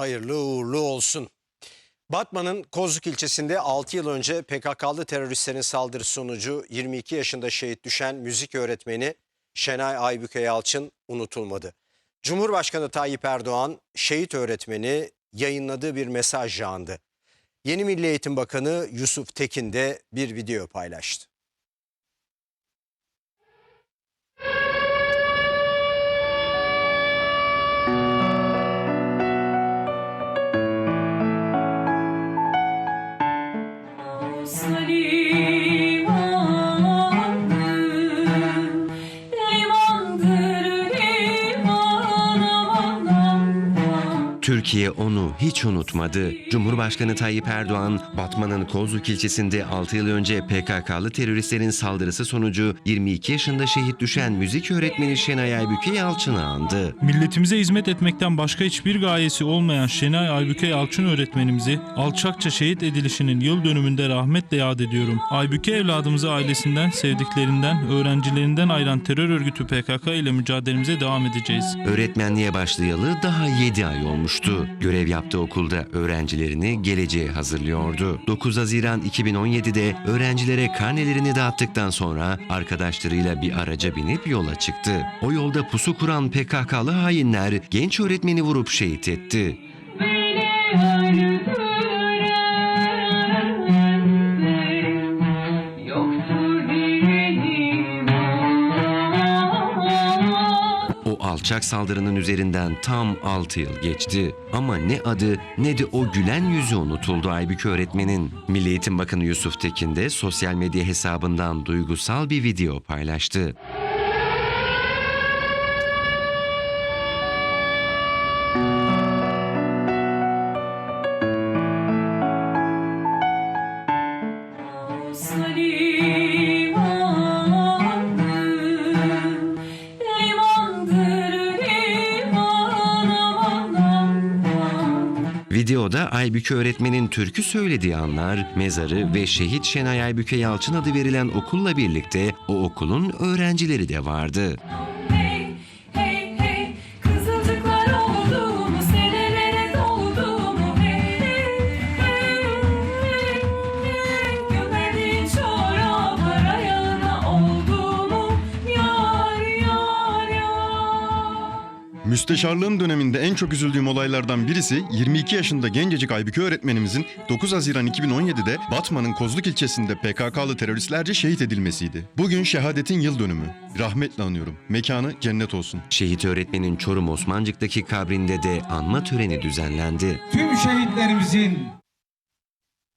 Hayırlı uğurlu olsun. Batman'ın Kozluk ilçesinde 6 yıl önce PKK'lı teröristlerin saldırısı sonucu 22 yaşında şehit düşen müzik öğretmeni Şenay Aybüke Yalçın unutulmadı. Cumhurbaşkanı Tayyip Erdoğan şehit öğretmeni yayınladığı bir mesaj yağındı. Yeni Milli Eğitim Bakanı Yusuf Tekin de bir video paylaştı. sleep. Türkiye onu hiç unutmadı. Cumhurbaşkanı Tayyip Erdoğan, Batman'ın Kozluk ilçesinde 6 yıl önce PKK'lı teröristlerin saldırısı sonucu 22 yaşında şehit düşen müzik öğretmeni Şenay Aybüke Yalçın'ı andı. Milletimize hizmet etmekten başka hiçbir gayesi olmayan Şenay Aybüke Yalçın öğretmenimizi alçakça şehit edilişinin yıl dönümünde rahmetle yad ediyorum. Aybüke evladımızı ailesinden, sevdiklerinden, öğrencilerinden ayıran terör örgütü PKK ile mücadelemize devam edeceğiz. Öğretmenliğe başlayalı daha 7 ay olmuştu. Görev yaptığı okulda öğrencilerini geleceğe hazırlıyordu. 9 Haziran 2017'de öğrencilere karnelerini dağıttıktan sonra arkadaşlarıyla bir araca binip yola çıktı. O yolda pusu kuran PKK'lı hainler genç öğretmeni vurup şehit etti. Alçak saldırının üzerinden tam 6 yıl geçti. Ama ne adı ne de o gülen yüzü unutuldu Aybüke öğretmenin. Milli Eğitim Bakanı Yusuf Tekin de sosyal medya hesabından duygusal bir video paylaştı. Videoda Aybüke öğretmenin türkü söylediği anlar, mezarı ve şehit Şenay Aybüke Yalçın adı verilen okulla birlikte o okulun öğrencileri de vardı. Müsteşarlığım döneminde en çok üzüldüğüm olaylardan birisi 22 yaşında gencecik Aybüke öğretmenimizin 9 Haziran 2017'de Batman'ın Kozluk ilçesinde PKK'lı teröristlerce şehit edilmesiydi. Bugün şehadetin yıl dönümü. Rahmetle anıyorum. Mekanı cennet olsun. Şehit öğretmenin Çorum Osmancık'taki kabrinde de anma töreni düzenlendi. tüm şehitlerimizin